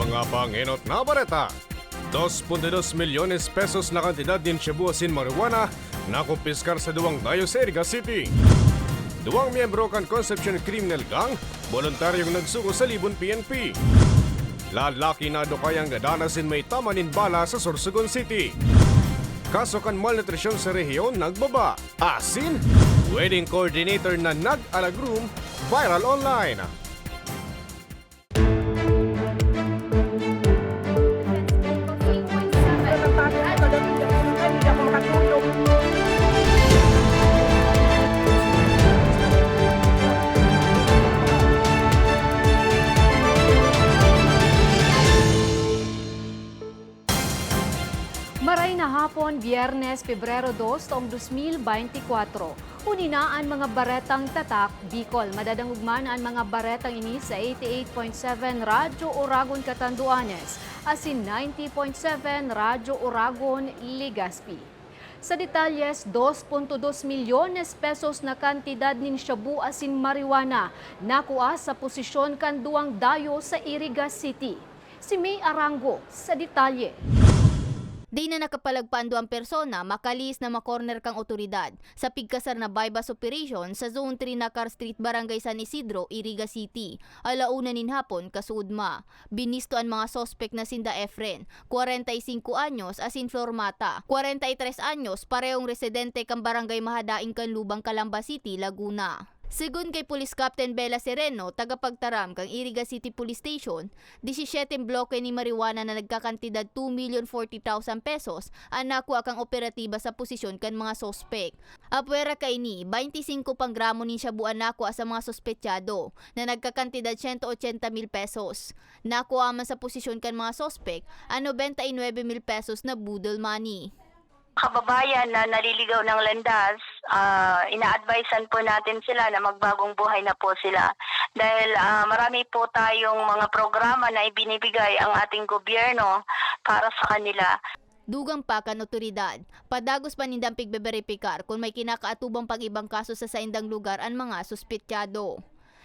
mga panginot na bareta. 2.2 milyones pesos na kantidad din Shabuasin marijuana na kumpiskar sa duwang dayo sa Eriga City. Duwang miyembro kan Concepcion Criminal Gang, voluntaryong nagsuko sa Libon PNP. Lalaki na dukayang nadanasin may tamanin bala sa Sorsogon City. Kaso kan malnutrisyon sa rehiyon nagbaba. Asin, wedding coordinator na nag-alagroom, viral online. Maray na hapon, Biyernes, Pebrero 2, taong 2024. Uninaan mga baretang tatak, Bicol. Madadangugman ang mga baretang ini sa 88.7 Radyo Oragon Catanduanes, asin 90.7 Radyo Oragon Ligaspi. Sa detalyes, 2.2 milyones pesos na kantidad nin shabu asin marijuana nakuha sa posisyon kanduang dayo sa Iriga City. Si May Arango sa detalye. Di na nakapalagpando ang persona, makalis na makorner kang otoridad sa pigkasar na bypass operation sa Zone 3 Nakar Street, Barangay San Isidro, Iriga City. Alauna nin hapon, kasudma. Binisto ang mga sospek na sinda Efren, 45 anyos, asin Flormata, 43 anyos, parehong residente kang Barangay Mahadaing Kanlubang, Calamba City, Laguna. Sigun kay Police Captain Bella Sereno, tagapagtaram kang Iriga City Police Station, 17 bloke ni marijuana na nagkakantidad 2,040,000 pesos ang nakuha kang operatiba sa posisyon kan mga sospek. Apwera kay ni, 25 pang gramo ni siya buwan nakuha sa mga sospechado na nagkakantidad 180,000 pesos. Nakuha man sa posisyon kan mga sospek ang 99,000 pesos na budol money kababayan na naliligaw ng landas, ah, ina-advisean po natin sila na magbagong buhay na po sila. Dahil ah, marami po tayong mga programa na ibinibigay ang ating gobyerno para sa kanila. Dugang pa kan otoridad. Padagos pa nindang pigbeberipikar kung may kinakaatubang pag-ibang kaso sa saindang lugar ang mga suspetsyado.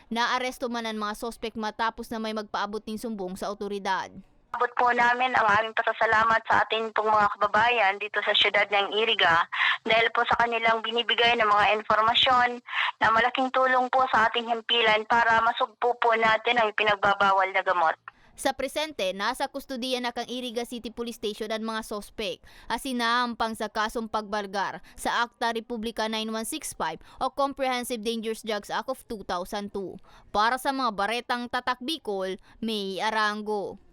Naaresto man ang mga sospek matapos na may magpaabot ng sumbong sa otoridad. Abot po namin ang aming pasasalamat sa ating pong mga kababayan dito sa siyudad ng Iriga dahil po sa kanilang binibigay ng mga informasyon na malaking tulong po sa ating himpilan para masugpo po natin ang pinagbabawal na gamot. Sa presente, nasa kustudiya na kang Iriga City Police Station ang mga sospek asinahampang sa kasong pagbargar sa Akta Republika 9165 o Comprehensive Dangerous Drugs Act of 2002. Para sa mga baretang tatak Bicol, May Arango.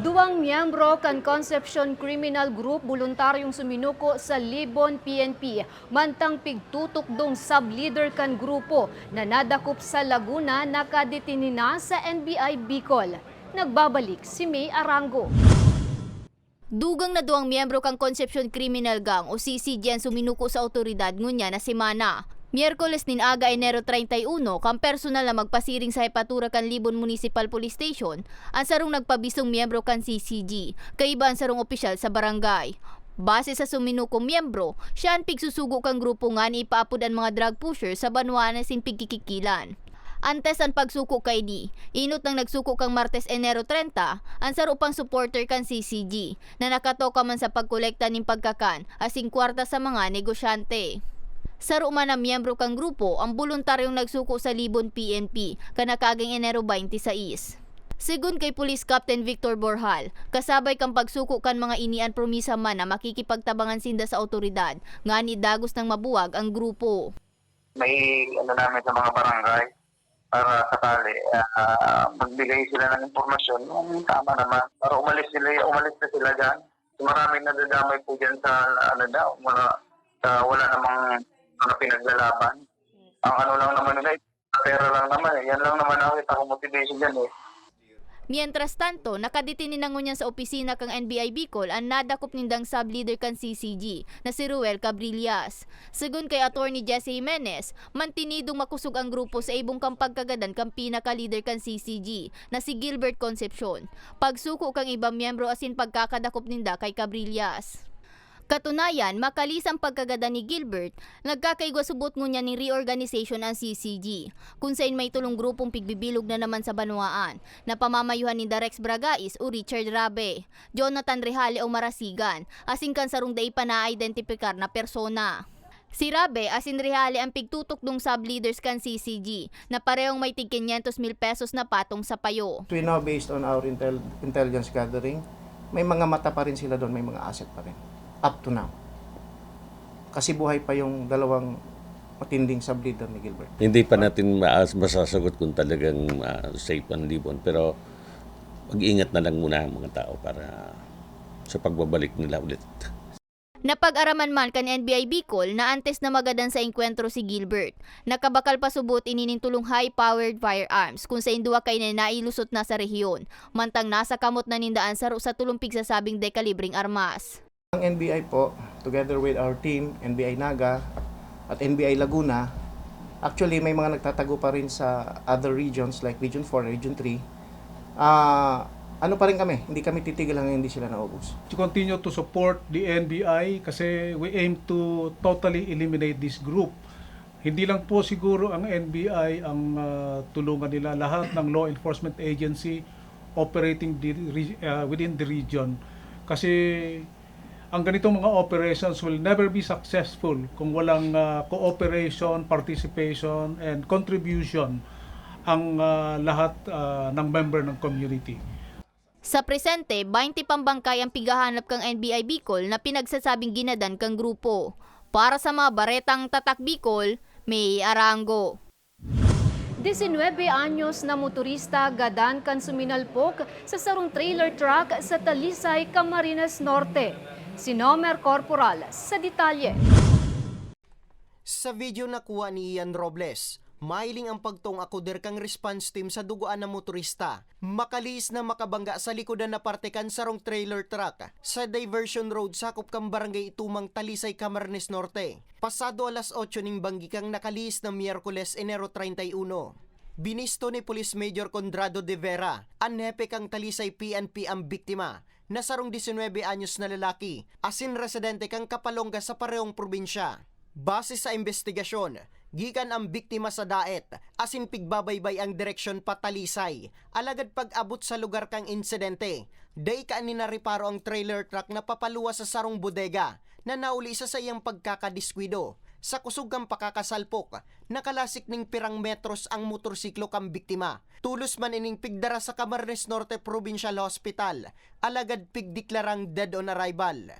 Duwang miyembro kan Concepcion Criminal Group voluntaryong suminuko sa Libon PNP mantang pigtutok dong sub-leader kan grupo na nadakop sa Laguna nakaditinina sa NBI Bicol. Nagbabalik si May Arango. Dugang na duwang miyembro kang Concepcion Criminal Gang o CCG ang suminuko sa otoridad ngunya na si Mana. Miyerkules nin aga Enero 31, kang personal na magpasiring sa Hepatura kan Libon Municipal Police Station, ang sarong nagpabisong miyembro kan CCG, kaiba ang sarong opisyal sa barangay. Base sa suminukong miyembro, siya ang pigsusugo kang grupo nga ni ipaapod ang mga drug pusher sa banwana sin pigkikikilan. Antes ang pagsuko kay di, inot nang nagsuko kang Martes Enero 30, ang sarupang supporter kan CCG, na nakatoka man sa pagkolekta ng pagkakan, asing kwarta sa mga negosyante. Saro man ang miyembro kang grupo ang voluntaryong nagsuko sa Libon PNP kanakaging Enero 26. Sigun kay Police Captain Victor Borhal, kasabay kang pagsuko kan mga inian promisa man na makikipagtabangan sinda sa otoridad, nga ni dagos ng mabuwag ang grupo. may ano namin sa mga barangay para sakali ah, magbigay sila ng impormasyon yung tama naman para umalis sila umalis na sila diyan maraming nadadamay po diyan sa ano daw mga sa wala namang mga pinaglalaban ang ano lang naman nila pera lang naman eh. yan lang naman ang kita ko motivation diyan eh Mientras tanto, nakaditininangon niya sa opisina kang NBI Bicol ang nadakop nindang sub-leader kan CCG na si Ruel Cabrillas. Sigun kay attorney Jesse Jimenez, mantinidong makusog ang grupo sa ibong kang pagkagadan kang pinaka-leader kan CCG na si Gilbert Concepcion. Pagsuko kang ibang miyembro asin pagkakadakop ninda kay Cabrillas. Katunayan, makalis ang pagkagada ni Gilbert, nagkakaigwa subot ngunya ni reorganization ang CCG, kung saan may tulong grupong pigbibilog na naman sa Banuaan, na pamamayuhan ni Darex Bragais o Richard Rabe, Jonathan Rehale o Marasigan, asing kan sarong day pa na-identifikar na persona. Si Rabe asin Rehale ang pigtutok dung sub-leaders kan CCG na parehong may tig 500 mil pesos na patong sa payo. We know based on our intel- intelligence gathering, may mga mata pa rin sila doon, may mga asset pa rin. Up to now. Kasi buhay pa yung dalawang matinding sub-leader ni Gilbert. Hindi pa natin maas masasagot kung talagang ah, safe ang libon. Pero mag-ingat na lang muna ang mga tao para sa pagbabalik nila ulit. Napag-araman man kan NBI Bicol na antes na magadan sa enkwentro si Gilbert. Nakabakal pa subot ininintulong high-powered firearms kung sa indua kay na nailusot na sa rehiyon. Mantang nasa kamot na nindaan sa sa tulumpig sa sabing dekalibring armas. Ang NBI po, together with our team, NBI Naga at NBI Laguna, actually may mga nagtatago pa rin sa other regions like Region 4, Region 3. Ah, ano pa rin kami, hindi kami titigil hanggang hindi sila naubos. to continue to support the NBI kasi we aim to totally eliminate this group. Hindi lang po siguro ang NBI ang ah, tulungan nila lahat ng law enforcement agency operating the, ah, within the region kasi ang ganitong mga operations will never be successful kung walang ah, cooperation, participation and contribution ang ah, lahat ah, ng member ng community. Sa presente, 20 pambangkay ang pigahanap kang NBI Bicol na pinagsasabing ginadan kang grupo. Para sa mga baretang tatak Bicol, may arango. 19 anyos na motorista gadan kan suminalpok sa sarong trailer truck sa Talisay, Camarines Norte. Si Nomer Corporal sa detalye. Sa video na kuha ni Ian Robles, mailing ang pagtong akuder kang response team sa duguan ng motorista. Makalis na makabangga sa likodan na parte kan sarong trailer truck sa diversion road sakop kang barangay Itumang Talisay, Camarines Norte. Pasado alas 8 ning banggi kang nakalis na Miyerkules Enero 31. Binisto ni Police Major Condrado de Vera, anhepe kang Talisay PNP ang biktima, na sarong 19 anyos na lalaki, asin residente kang Kapalongga sa parehong probinsya. Base sa investigasyon, gikan ang biktima sa daet, asin pigbabaybay ang direksyon patalisay. Alagad pag-abot sa lugar kang insidente, day ka ni nariparo ang trailer truck na papaluwa sa sarong bodega na nauli sa sayang pagkakadiskwido. Sa kusog kang pakakasalpok, nakalasik ning pirang metros ang motorsiklo kang biktima. Tulos man ining pigdara sa Camarines Norte Provincial Hospital, alagad pigdeklarang dead on arrival.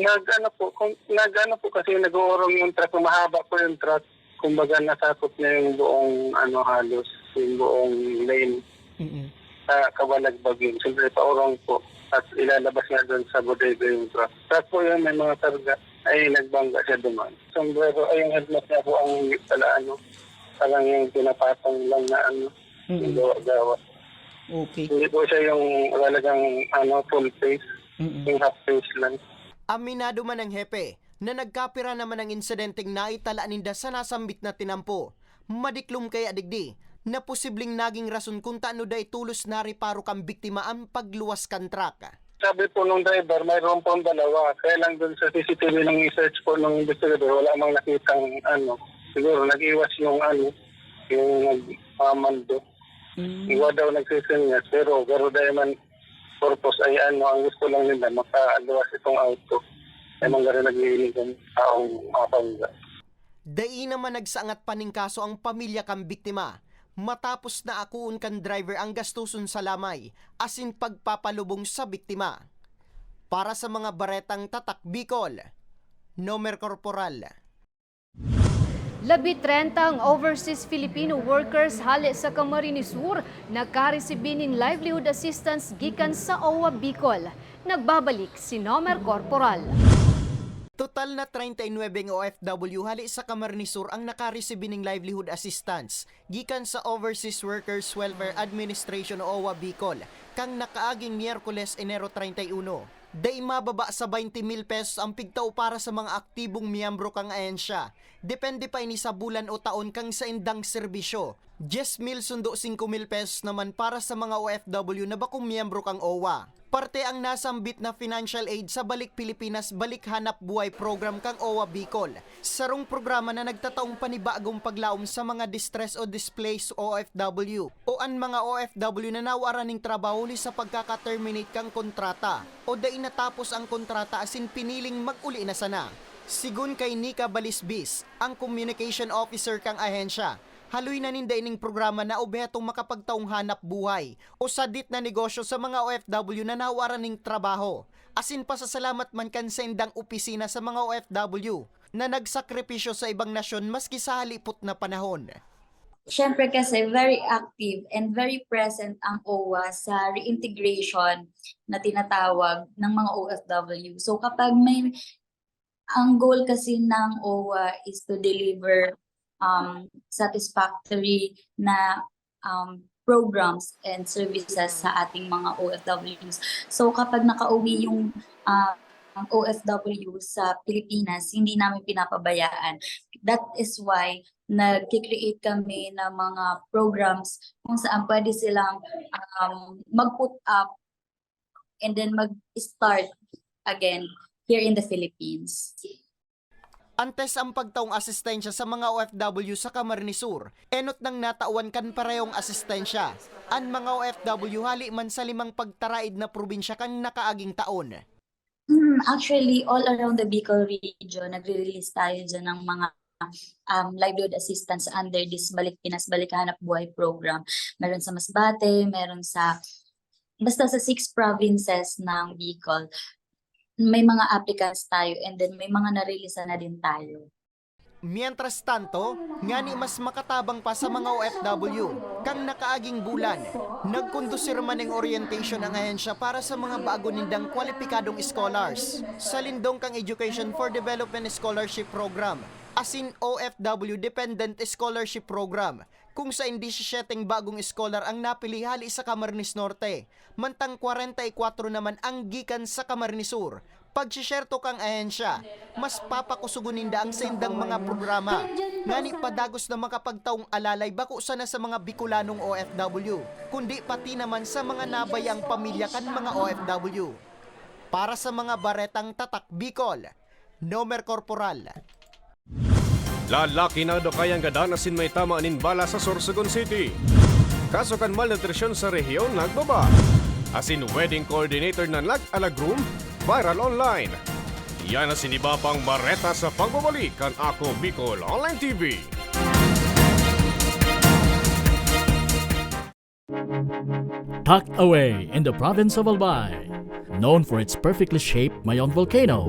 Nag-ano po, kung, nag-ano po kasi nag-uurong yung truck, mahaba po yung truck. Kumbaga nasakop niya yung buong ano halos, yung buong lane sa kabalagbag yun. Siyempre paurong po at ilalabas nga doon sa bodega yung truck. Truck po yun, may mga karga ay nagbangga siya duman. Sombrero ay yung helmet niya po ang pala ano, parang yung pinapatong lang na ano, yung gawa-gawa. Okay. Hindi po siya yung talagang ano, full face, yung half face lang. Aminado man ang hepe na nagkapira naman ang insidenteng naitala ninda sa nasambit na tinampo. Madiklom kaya digdi na posibleng naging rason kung taano day tulos na riparo kang biktima ang pagluwas kan truck. Sabi po nung driver, mayroon po ang dalawa. Kaya lang doon sa CCTV ng search po ng investigador, wala mang nakitang ano. Siguro nag-iwas yung ano, yung nagpamando. Iwa daw nagsisinyas. Pero garo dahil man purpose ay ano, ang gusto lang nila, makaaluwas itong auto. Ay mga rin nag-iinig ng taong makapangga. Dai naman nagsaangat paning kaso ang pamilya kang biktima. Matapos na akuon kan driver ang gastuson sa lamay, asin pagpapalubong sa biktima. Para sa mga baretang tatak Bicol, Nomer Corporal. Labi 30 ang overseas Filipino workers hali sa Camarines Sur nagkaresibinin livelihood assistance gikan sa OWA Bicol. Nagbabalik si Nomer Corporal. Total na 39 ng OFW hali sa Camarines Sur ang nakareceive ng livelihood assistance gikan sa Overseas Workers Welfare Administration o OWA Bicol kang nakaaging Miyerkules Enero 31. Day mababa sa 20 mil pesos ang pigtaw para sa mga aktibong miyembro kang ahensya. Depende pa ini sa bulan o taon kang sa indang serbisyo. 10 mil sundo 5 mil pesos naman para sa mga OFW na bakong miyembro kang OWA. Parte ang nasambit na financial aid sa Balik Pilipinas Balik Hanap Buhay program kang OWA Bicol. Sarong programa na nagtataong panibagong paglaom sa mga distress o displaced OFW o an mga OFW na nawaran ng trabaho ni sa pagkaka-terminate kang kontrata o dai natapos ang kontrata asin piniling mag-uli na sana. Sigun kay Nika Balisbis, ang communication officer kang ahensya, haloy na ninda ining programa na obhetong makapagtaong hanap buhay o sadit na negosyo sa mga OFW na nawaran ng trabaho. Asin pasasalamat man kan sa indang opisina sa mga OFW na nagsakripisyo sa ibang nasyon maski sa halipot na panahon. Siyempre kasi very active and very present ang OWA sa reintegration na tinatawag ng mga OFW. So kapag may ang goal kasi ng OWA is to deliver um, satisfactory na um, programs and services sa ating mga OFWs. So kapag nakauwi yung uh, ang OFW sa Pilipinas, hindi namin pinapabayaan. That is why nag-create kami ng mga programs kung saan pwede silang um, mag-put up and then mag-start again here in the Philippines. Antes ang pagtaong asistensya sa mga OFW sa Camarines Sur, enot nang natawan kan parehong asistensya. Ang mga OFW hali man sa limang pagtaraid na probinsya kan nakaaging taon. Hmm, actually, all around the Bicol region, nagre-release tayo dyan ng mga um, livelihood assistance under this Balik Pinas Balik Hanap Buhay program. Meron sa Masbate, meron sa basta sa six provinces ng Bicol. May mga applicants tayo and then may mga na-release na din tayo. Mientras tanto, nga ni mas makatabang pa sa mga OFW, kang nakaaging bulan, nagkondusir man ng orientation ang ahensya para sa mga bago nindang kwalipikadong scholars. Sa lindong kang Education for Development Scholarship Program, asin OFW Dependent Scholarship Program, kung sa hindi setting bagong scholar ang napili hali sa Camarines Norte, mantang 44 naman ang gikan sa Camarines Sur. Pag siserto kang ahensya, mas papakusuguninda ang sendang mga programa. Ngani padagos na makapagtaong alalay bako sana sa mga Bicolanong OFW, kundi pati naman sa mga nabayang pamilya kan mga OFW. Para sa mga baretang tatak Bicol, Nomer Corporal. Lalaki na do kayang gadanasin may tama bala sa Sorsogon City. Kaso kan malnutrisyon sa rehiyon nagbaba. Asin wedding coordinator na nag-alagroom, viral online. Yan ang sinibapang mareta sa pagbabalik kan Ako Bicol Online TV. tucked away in the province of Albay, known for its perfectly shaped Mayon volcano.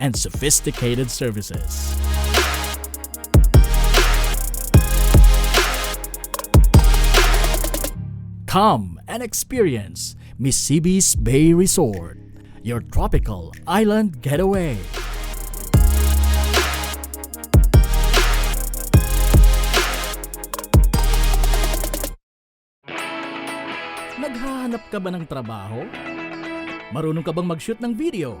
and sophisticated services. Come and experience Mississippi's Bay Resort, your tropical island getaway. Naghahanap ka ba ng trabaho? Marunong ka bang mag-shoot ng video?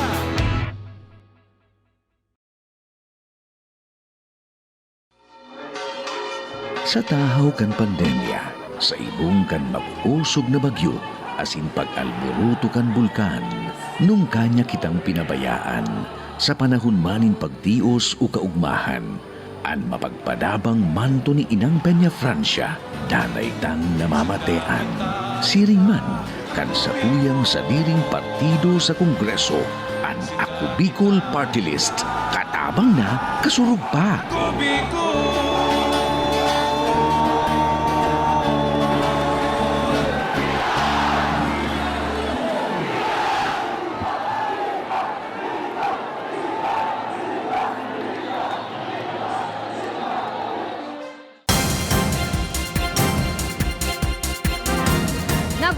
Sa tahaw kan pandemya, sa ibong kan mag-usog na bagyo, asin pag-alboruto kan bulkan, nung kanya kitang pinabayaan, sa panahon manin pagtios o kaugmahan, An mapagpadabang manto ni Inang Peña Francia, danay tang namamatean. Siring man, kan sa tuyang sa diring partido sa Kongreso, an Ako Bicol Party List, katabang na kasurug pa.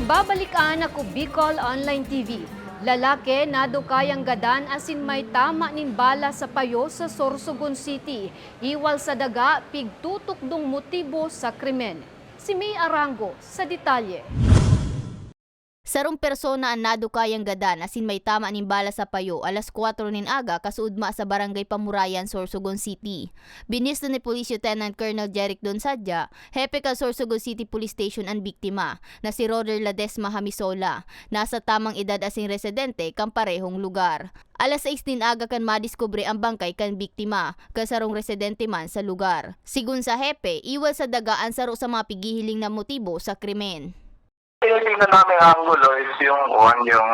Nagbabalikan ako Bicol Online TV. Lalaki na kayang gadan asin may tama nin bala sa payo sa Sorsogon City. Iwal sa daga, pigtutok dong motibo sa krimen. Si May Arango sa detalye. Sarong persona ang nadukayang gadan asin may tama nin bala sa payo alas 4 nin aga kasuudma sa barangay Pamurayan, Sorsogon City. Binisto ni Police Lieutenant Colonel Jeric Donsadja, hepe ka Sorsogon City Police Station ang biktima na si Roder Ladesma Hamisola. Nasa tamang edad asing residente kang parehong lugar. Alas 6 din aga kan madiskubre ang bangkay kan biktima, kasarong residente man sa lugar. Sigun sa hepe, iwal sa dagaan saro sa mga pigihiling na motibo sa krimen. Tinitingnan namin ang angulo is yung one yung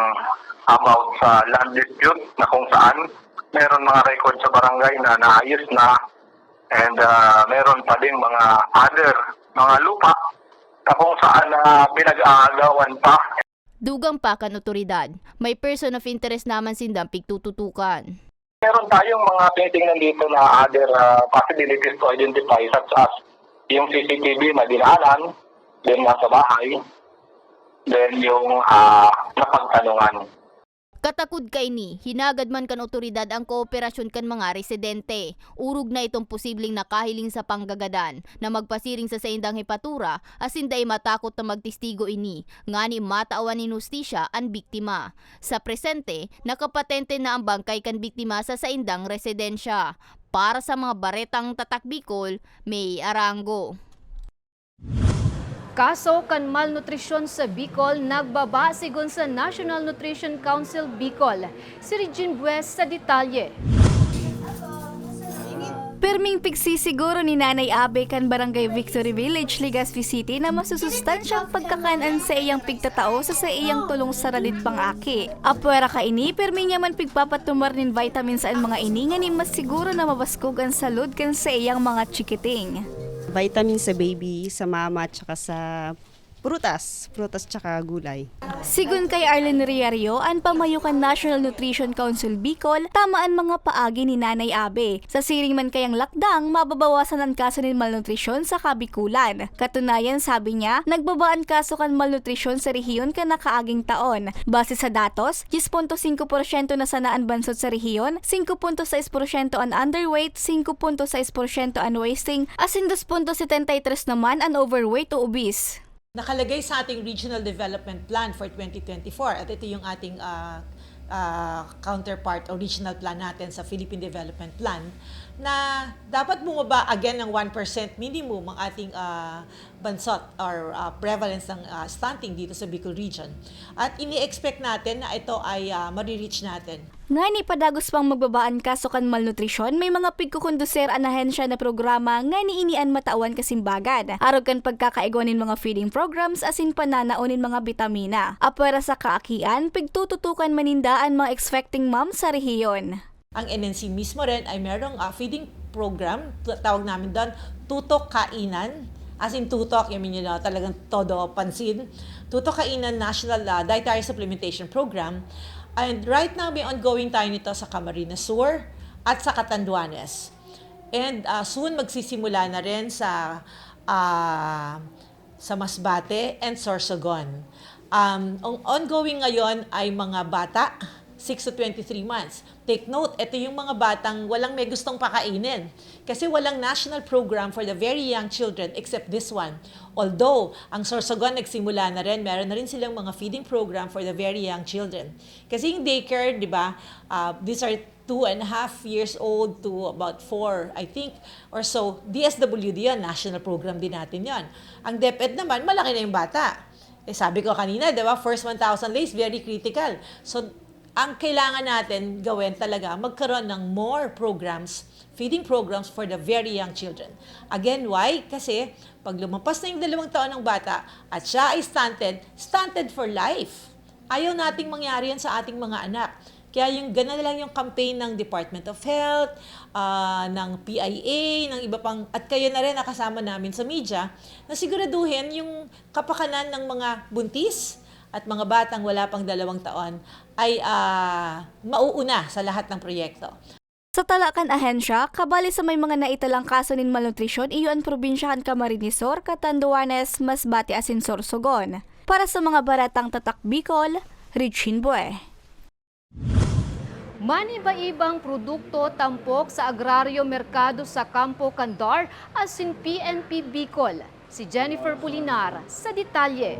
about sa land dispute na kung saan meron mga record sa barangay na naayos na and uh, meron pa din mga other mga lupa na kung saan na pinag-aagawan pa Dugang pa kan otoridad, may person of interest naman sindang pigtututukan. Meron tayong mga tinitingnan dito na other uh, possibilities to identify such as yung CCTV na dinaanan, then nasa bahay, then yung uh, napagtanungan. Katakod kay ni, hinagad man kan otoridad ang kooperasyon kan mga residente. Urog na itong posibleng nakahiling sa panggagadan na magpasiring sa saindang hepatura asin day matakot na magtistigo ini ngani mataawan ni justisya ang biktima. Sa presente, nakapatente na ang bangkay kan biktima sa saindang residensya. Para sa mga baretang tatak Bicol, may arango. Kaso kan malnutrisyon sa Bicol nagbaba sigon sa National Nutrition Council Bicol. Si Regine Bues sa detalye. Perming pigsisiguro ni Nanay Abe kan Barangay Victory Village, Legazpi City na masusustansyang pagkakanan sa iyang pigtatao sa sa iyang tulong sa ralit pang-aki. Apwera ka ini, perming niya man pigpapatumar nin vitamins ang mga ini nga ni mas siguro na mabaskog ang salud kan sa iyang mga chikiting. Vitamin sa baby, sa mama, tsaka sa prutas, prutas tsaka gulay. Sigun kay Arlen Riario, ang pamayukan National Nutrition Council Bicol, tamaan mga paagi ni Nanay Abe. Sa siring man kayang lakdang, mababawasan ang kaso ng malnutrisyon sa kabikulan. Katunayan, sabi niya, nagbaba ang kaso kan malnutrisyon sa rehiyon ka nakaaging taon. Base sa datos, 10.5% na sanaan bansot sa rehiyon, 5.6% ang underweight, 5.6% ang wasting, asin 2.73 naman ang overweight o obese. Nakalagay sa ating Regional Development Plan for 2024 at ito yung ating ah, ah, counterpart o regional plan natin sa Philippine Development Plan na dapat bumaba again ng 1% minimum ang ating ah, bansot or ah, prevalence ng ah, stunting dito sa Bicol region. At ini-expect natin na ito ay uh, marireach natin. Nga ni padagos pang magbabaan kaso kan malnutrisyon, may mga pigkukonduser an ahensya na programa nga ni inian matawan kasimbagan. Arog kan pagkakaigonin mga feeding programs asin pananaonin mga bitamina. Apwera sa kaakian, pigtututukan manindaan mga expecting mom sa rehiyon. Ang NNC mismo rin ay merong ah, feeding program, tawag namin doon, tutok kainan. As in tutok, yung yun na talagang todo pansin. Tutok kainan National ah, Dietary Supplementation Program. And right now, may ongoing tayo nito sa Camarines Sur at sa Catanduanes. And ah, soon magsisimula na rin sa ah, sa Masbate and Sorsogon. Um, ang ongoing ngayon ay mga bata 6 to 23 months. Take note, ito yung mga batang walang may gustong pakainin. Kasi walang national program for the very young children except this one. Although, ang Sorsogon nagsimula na rin, meron na rin silang mga feeding program for the very young children. Kasi yung daycare, di ba, uh, these are two and a half years old to about four, I think, or so. DSWD yan, national program din natin yan. Ang DepEd naman, malaki na yung bata. Eh, sabi ko kanina, di ba, first 1,000 days, very critical. So, ang kailangan natin gawin talaga, magkaroon ng more programs, feeding programs for the very young children. Again, why? Kasi pag lumampas na yung dalawang taon ng bata at siya ay stunted, stunted for life. Ayaw nating mangyari yan sa ating mga anak. Kaya yung gana lang yung campaign ng Department of Health, ah, ng PIA, ng iba pang, at kayo na rin nakasama namin sa media, na siguraduhin yung kapakanan ng mga buntis at mga batang wala pang dalawang taon ay ah, mauuna sa lahat ng proyekto. Sa Talakan Ahensya, kabali sa may mga naitalang kaso ng malnutrisyon, iyon probinsyahan Camarinesor, Catanduanes, Masbate, Asinsor, Sogon. Para sa mga baratang tatak Bicol, Richin Bue. Maniba-ibang produkto tampok sa agraryo merkado sa Campo Candar asin PNP Bicol. Si Jennifer Pulinar sa detalye.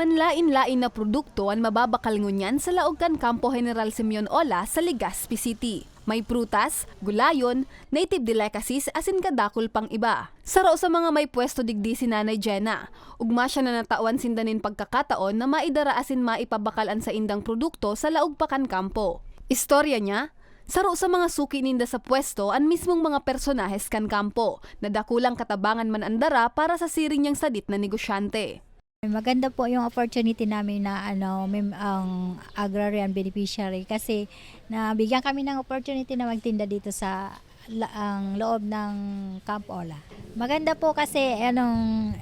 Manlain-lain na produkto ang mababakal ngunyan sa Laogan Campo General Simeon Ola sa Legazpi City. May prutas, gulayon, native delicacies asin kadakol pang iba. Saro sa mga may pwesto digdi si Nanay Jenna. Ugma siya na natawan sindanin pagkakataon na maidara asin maipabakalan sa indang produkto sa Laugpakan Kampo. Istorya niya, Saro sa mga suki ninda sa pwesto ang mismong mga personahes kan kampo na dakulang katabangan man andara para sa siring niyang sadit na negosyante. Maganda po yung opportunity namin na ano, may, ang agrarian beneficiary kasi nabigyan kami ng opportunity na magtinda dito sa la, ang loob ng Camp Ola. Maganda po kasi anong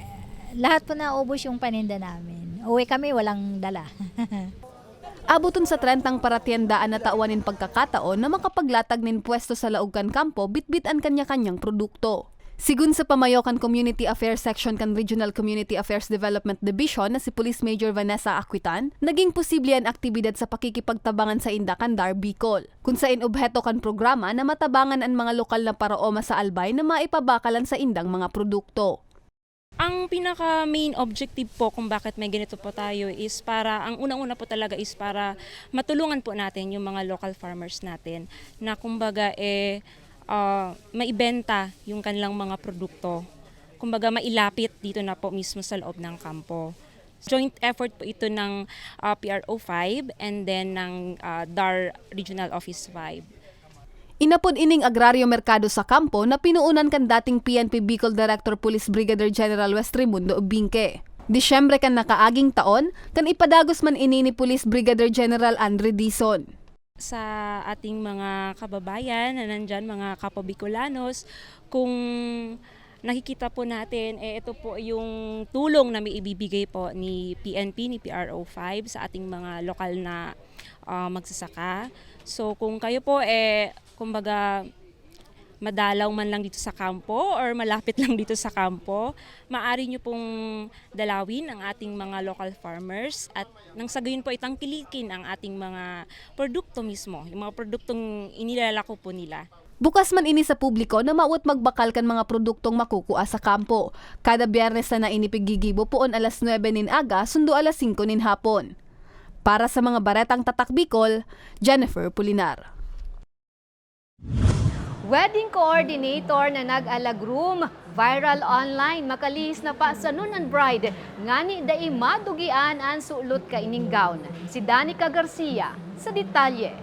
lahat po naubos yung paninda namin. Uwi kami walang dala. Abuton sa trentang paratiandaan na tauanin pagkakataon na makapaglatag nin pwesto sa Laugkan Kampo bitbit ang kanya-kanyang produkto. Sigun sa Pamayokan Community Affairs Section kan Regional Community Affairs Development Division na si Police Major Vanessa Aquitan, naging posible ang aktibidad sa pakikipagtabangan sa Indakandar, Bicol. Kung sa inobheto kan programa na matabangan ang mga lokal na paraoma sa Albay na maipabakalan sa indang mga produkto. Ang pinaka main objective po kung bakit may ganito po tayo is para, ang unang-una po talaga is para matulungan po natin yung mga local farmers natin na kumbaga eh ah, maibenta yung kanilang mga produkto. Kumbaga mailapit dito na po mismo sa loob ng kampo. Joint effort po ito ng ah, PRO 5 and then ng ah, DAR Regional Office 5. Inapod ining agraryo merkado sa kampo na pinuunan kan dating PNP Bicol Director Police Brigadier General West Raimundo Ubingke. Disyembre kan nakaaging taon, kan ipadagos man ini ni Police Brigadier General Andre Dizon. Sa ating mga kababayan na nandyan, mga Kapo Bicolanos, kung nakikita po natin, eh, ito po yung tulong na may ibibigay po ni PNP, ni PRO5 sa ating mga lokal na ah, magsasaka. So kung kayo po, eh, kumbaga, madalaw man lang dito sa kampo or malapit lang dito sa kampo, maaari nyo pong dalawin ang ating mga local farmers at nang sa gayon po itangkilikin ang ating mga produkto mismo, yung mga produktong inilalako po nila. Bukas man ini sa publiko na mauot magbakal kan mga produktong makukuha sa kampo. Kada biyernes na nainipigigibo poon alas 9 nin aga, sundo alas 5 nin hapon. Para sa mga baretang tatak Bicol, Jennifer Pulinar. Wedding coordinator na nag-alagroom, viral online, makalis na pa sa nunan bride, ngani dai madugian ang sulot ka ining gown. Si Danica Garcia sa detalye.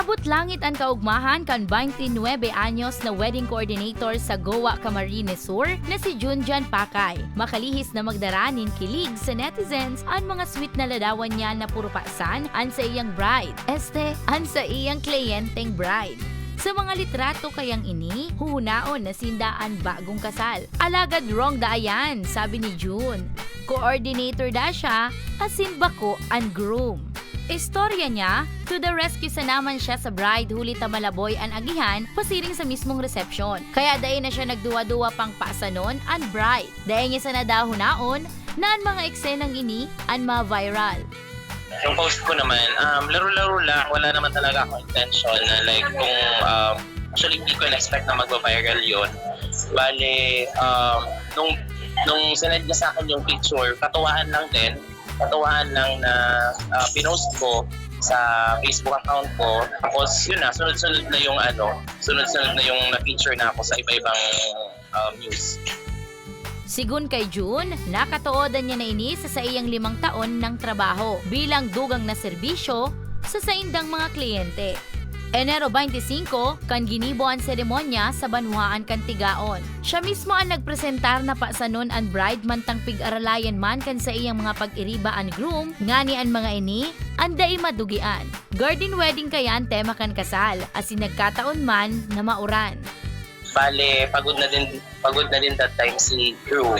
Abot langit ang kaugmahan kan 29 anyos na wedding coordinator sa Goa Camarines Sur na si Junjan Pakay. Makalihis na magdaranin kilig sa netizens ang mga sweet na ladawan niya na puro paksan an sa iyang bride. Este, an sa iyang kliyenteng bride. Sa mga litrato kayang ini, hunaon na sindaan bagong kasal. Alagad wrong daayan, sabi ni June. Coordinator da siya, asin bako ang groom. Istorya niya, to the rescue sa naman siya sa bride huli tamalaboy ang agihan pasiring sa mismong reception. Kaya dahil na siya nagduwa-duwa pang paasanon ang bride. Dahil niya sa nadahunaon, na ang mga eksenang ini ang ma-viral. Yung post ko naman, um, laro-laro lang. Wala naman talaga akong intention na like kung um, actually hindi ko na-expect na magpa-viral yun. Bale, um, nung, nung sinend niya sa akin yung picture, katuwaan lang din. Katuwaan lang na uh, pinost ko sa Facebook account ko. Tapos yun na, sunod-sunod na yung ano, sunod-sunod na yung na-feature na ako sa iba-ibang um, news. Sigun kay June, nakatuodan niya na ini sa iyang limang taon ng trabaho bilang dugang na serbisyo sa saindang mga kliyente. Enero 25, kan ginibo ang seremonya sa Banwaan Kantigaon. Siya mismo ang nagpresentar na pasanon ang bride mantang pig-aralayan man kan sa iyang mga pag-iriba ang groom, ngani ang mga ini, anday madugian. Garden wedding kayan tema kan kasal, as nagkataon man na mauran. Bale, pagod na din pagod na din that time si crew.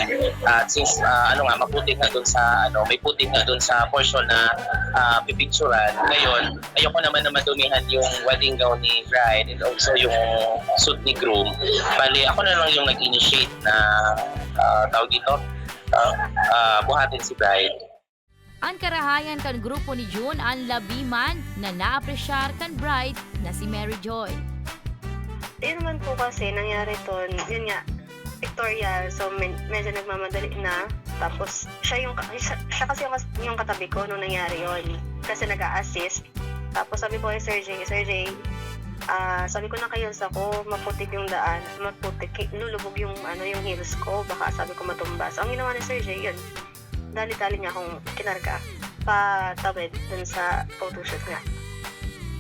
At since ah, ano nga maputik na doon sa ano, may putik na doon sa portion na uh, pipicturean. Ngayon, ayoko naman na madumihan yung wedding gown ni bride and also yung suit ni groom. Bale, ako na lang yung nag-initiate na ah, tawag dito, ah, ah, buhatin si bride. Ang karahayan kan grupo ni June ang labiman na naapresyar kan bride na si Mary Joy. Yun naman po kasi nangyari to, yun nga, pictorial, so med- medyo nagmamadali na. Tapos, siya, yung, siya, siya kasi yung, yung katabi ko nung nangyari yon Kasi nag assist Tapos sabi ko kay Sir Jay, Sir Jay, ah, sabi ko na kayo sa ko, maputik yung daan, maputik, lulubog yung, ano, yung heels ko, baka sabi ko matumbas. Ang ginawa ni Sir Jay, yun, dali-dali niya akong kinarga patawid dun sa photoshoot nga.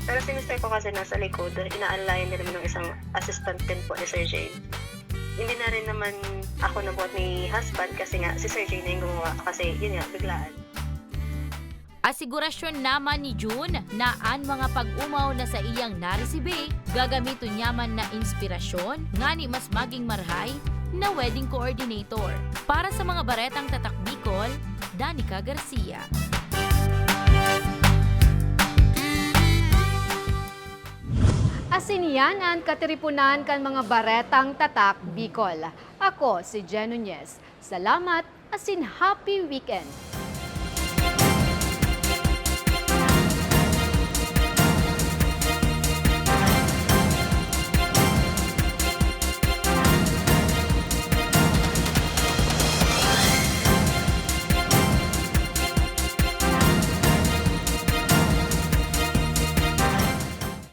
Pero si Mr. ko kasi nasa likod, inaalayan nila ng isang assistant din po ni Sir Jane. Hindi na rin naman ako nabuhat ni husband kasi nga si Sir Jane na yung gumawa kasi yun nga, biglaan. Asigurasyon naman ni June na ang mga pag-umaw na sa iyang naresibe, gagamiton niya man na inspirasyon, ngani mas maging marhay na wedding coordinator. Para sa mga baretang tatak Bicol, Danica Garcia. Asin yan ang katiripunan kan mga baretang tatak Bicol. Ako si Jen Nunez. Salamat asin happy weekend.